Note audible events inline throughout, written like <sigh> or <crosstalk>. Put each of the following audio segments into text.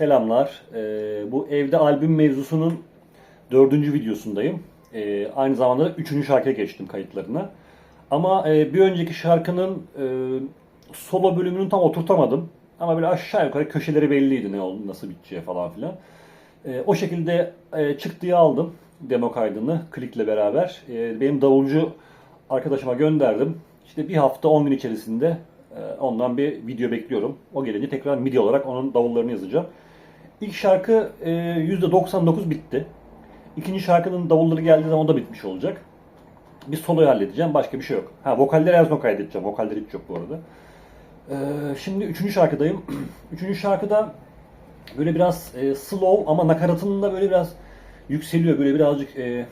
Selamlar. Ee, bu evde albüm mevzusunun dördüncü videosundayım. Ee, aynı zamanda da üçüncü şarkıya geçtim kayıtlarına. Ama e, bir önceki şarkının e, solo bölümünü tam oturtamadım. Ama böyle aşağı yukarı köşeleri belliydi ne oldu, nasıl biteceği falan filan. E, o şekilde e, çıktığı aldım demo kaydını klikle beraber. E, benim davulcu arkadaşıma gönderdim. İşte bir hafta 10 gün içerisinde e, ondan bir video bekliyorum. O gelince tekrar MIDI olarak onun davullarını yazacağım. İlk şarkı e, %99 bitti. İkinci şarkının davulları geldiği zaman o da bitmiş olacak. Bir soloyu halledeceğim. Başka bir şey yok. Ha vokalleri en son kaydedeceğim. Vokaller hiç yok bu arada. Ee, şimdi üçüncü şarkıdayım. <clears throat> üçüncü şarkıda böyle biraz e, slow ama nakaratında böyle biraz yükseliyor. Böyle birazcık e,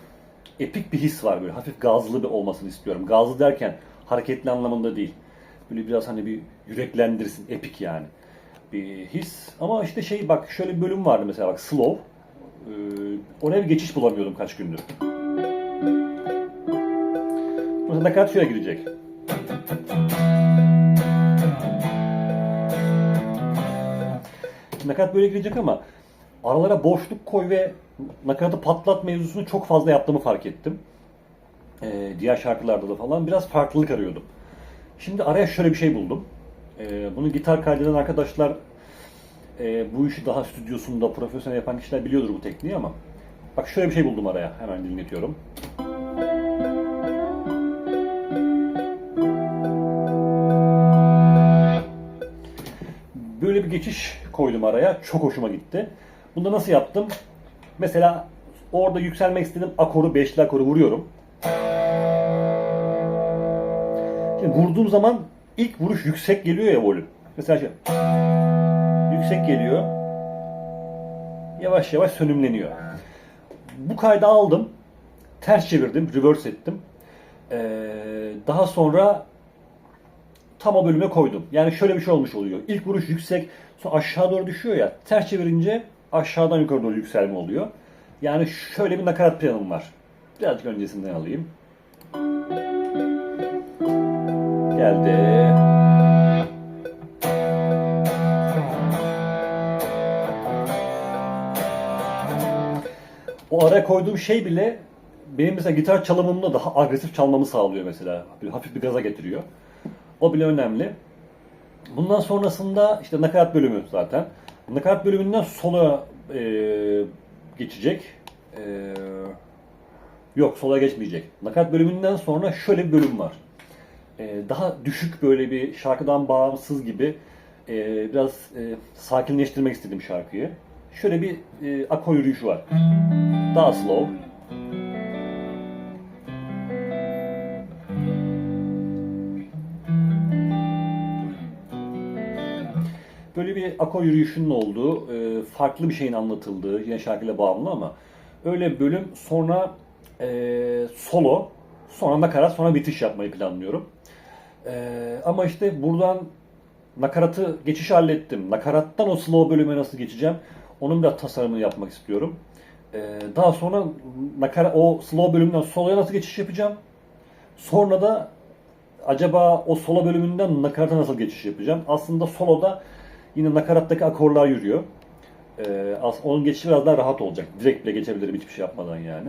epik bir his var böyle. Hafif gazlı bir olmasını istiyorum. Gazlı derken hareketli anlamında değil. Böyle biraz hani bir yüreklendirsin. Epik yani. Bir his. Ama işte şey bak şöyle bir bölüm vardı mesela bak slow. Ee, oraya bir geçiş bulamıyordum kaç gündür. Burada nakarat şöyle girecek. Nakarat böyle girecek ama aralara boşluk koy ve nakaratı patlat mevzusunu çok fazla yaptığımı fark ettim. Ee, diğer şarkılarda da falan biraz farklılık arıyordum. Şimdi araya şöyle bir şey buldum. Ee, bunu gitar kaydeden arkadaşlar e, bu işi daha stüdyosunda profesyonel yapan kişiler biliyordur bu tekniği ama bak şöyle bir şey buldum araya. Hemen dinletiyorum. Böyle bir geçiş koydum araya. Çok hoşuma gitti. Bunu da nasıl yaptım? Mesela orada yükselmek istediğim akoru, beşli akoru vuruyorum. Şimdi vurduğum zaman ilk vuruş yüksek geliyor ya volüm. Mesela şey, yüksek geliyor. Yavaş yavaş sönümleniyor. Bu kaydı aldım. Ters çevirdim, reverse ettim. Ee, daha sonra tam o bölüme koydum. Yani şöyle bir şey olmuş oluyor. İlk vuruş yüksek, sonra aşağı doğru düşüyor ya. Ters çevirince aşağıdan yukarı doğru yükselme oluyor. Yani şöyle bir nakarat planım var. Birazcık öncesinden alayım. Geldi. O araya koyduğum şey bile benim mesela gitar çalımımda daha agresif çalmamı sağlıyor mesela. Bir hafif bir gaza getiriyor. O bile önemli. Bundan sonrasında işte nakarat bölümü zaten. Nakarat bölümünden solo e, geçecek. E, yok sola geçmeyecek. Nakarat bölümünden sonra şöyle bir bölüm var. E, daha düşük böyle bir şarkıdan bağımsız gibi e, biraz e, sakinleştirmek istedim şarkıyı. Şöyle bir e, akor yürüyüşü var. Daha slow. böyle bir akor yürüyüşünün olduğu, e, farklı bir şeyin anlatıldığı, yine şarkıyla bağımlı ama öyle bölüm sonra e, solo, sonra nakarat, sonra bitiş yapmayı planlıyorum. E, ama işte buradan nakaratı geçiş hallettim. Nakarattan o slow bölüme nasıl geçeceğim? Onun biraz tasarımını yapmak istiyorum. E, daha sonra nakara, o slow bölümden soloya nasıl geçiş yapacağım? Sonra da acaba o solo bölümünden nakarata nasıl geçiş yapacağım? Aslında soloda Yine nakarattaki akorlar yürüyor. Ee, onun geçişi biraz daha rahat olacak. Direkt bile geçebilirim hiçbir şey yapmadan yani.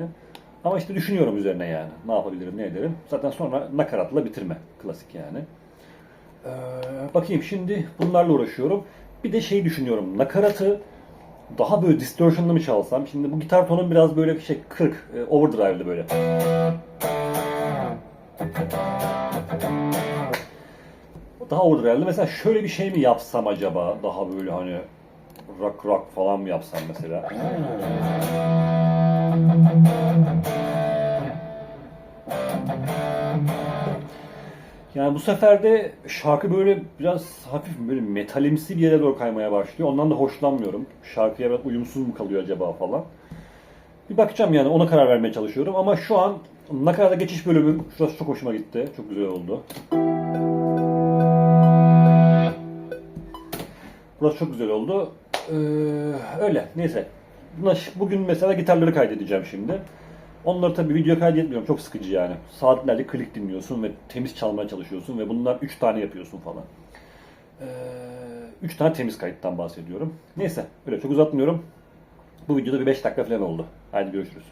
Ama işte düşünüyorum üzerine yani. Ne yapabilirim, ne ederim. Zaten sonra nakaratla bitirme. Klasik yani. Ee, bakayım şimdi bunlarla uğraşıyorum. Bir de şey düşünüyorum. Nakaratı daha böyle distortion'lı mı çalsam? Şimdi bu gitar tonun biraz böyle şey 40, e, overdrive'lı böyle. daha overdrive'lı. Mesela şöyle bir şey mi yapsam acaba? Daha böyle hani rock rock falan mı yapsam mesela? Yani bu sefer de şarkı böyle biraz hafif böyle metalimsi bir yere doğru kaymaya başlıyor. Ondan da hoşlanmıyorum. Şarkıya biraz uyumsuz mu kalıyor acaba falan. Bir bakacağım yani ona karar vermeye çalışıyorum ama şu an nakarata geçiş bölümüm şurası çok hoşuma gitti. Çok güzel oldu. Burası çok güzel oldu. Ee, öyle. Neyse. Bugün mesela gitarları kaydedeceğim şimdi. Onları tabii video kaydetmiyorum. Çok sıkıcı yani. Saatlerce klik dinliyorsun ve temiz çalmaya çalışıyorsun ve bunlar 3 tane yapıyorsun falan. 3 tane temiz kayıttan bahsediyorum. Neyse öyle çok uzatmıyorum. Bu videoda bir 5 dakika falan oldu. Haydi görüşürüz.